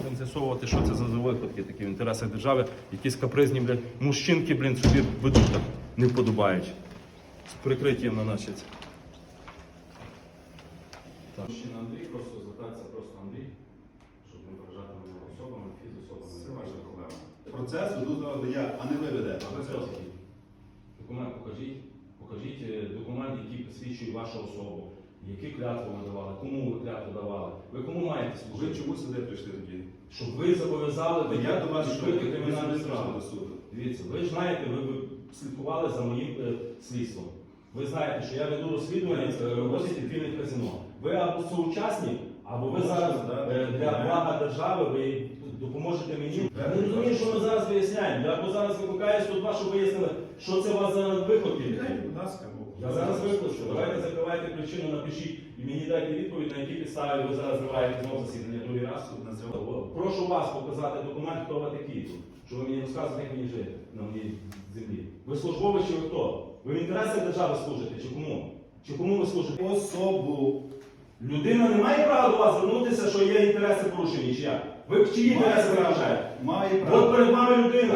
Будемо з'ясовувати, що це за випадки такі в інтересах держави. Якісь капризні, блядь, мужчинки, блін, собі ведуть так, не вподобають. З прикриттям на наші. Так. Мужчина Андрій, просто звертається просто Андрій, щоб не вражати особами, фізособами. Це ваша проблема. Процес веду я, а не ви ведете. Процес який? Документ покажіть. Покажіть е, документ, який посвідчує вашу особу. Які клятви ви давали, кому ви клятву давали? Ви кому маєте Ви чому сюди прийшли тоді? Щоб ви зобов'язали Та я до вас відкрити кримінальну справу. до суду. Дивіться, ви ж знаєте, ви, ви слідкували за моїм е, слідством. Ви знаєте, що я веду розслідування е, роботи фільмів казино. Ви або соучасник, або ви зараз е, для блага держави ви допоможете мені. Я не розумію, що ми зараз виясняємо. Я або зараз викликаю 102, щоб вияснили, що це у вас за. Нехай, Будь ласка, Я зараз викличу. Давайте закривайте причину, напишіть і мені дайте відповідь, на якій підставі ви зараз зриваєте знову засідання другий раз. Прошу вас показати документ, хто ви такі. Що ви мені розказуєте, як мені жити на моїй землі. Ви службовий чи ви хто? Ви в інтересах держави служите чи кому? Чи кому ви служите? Особу. Людина не має права до вас звернутися, що є інтереси порушені, чи як? Ви чиї інтереси виражаєте? Має право. От перед вами людина.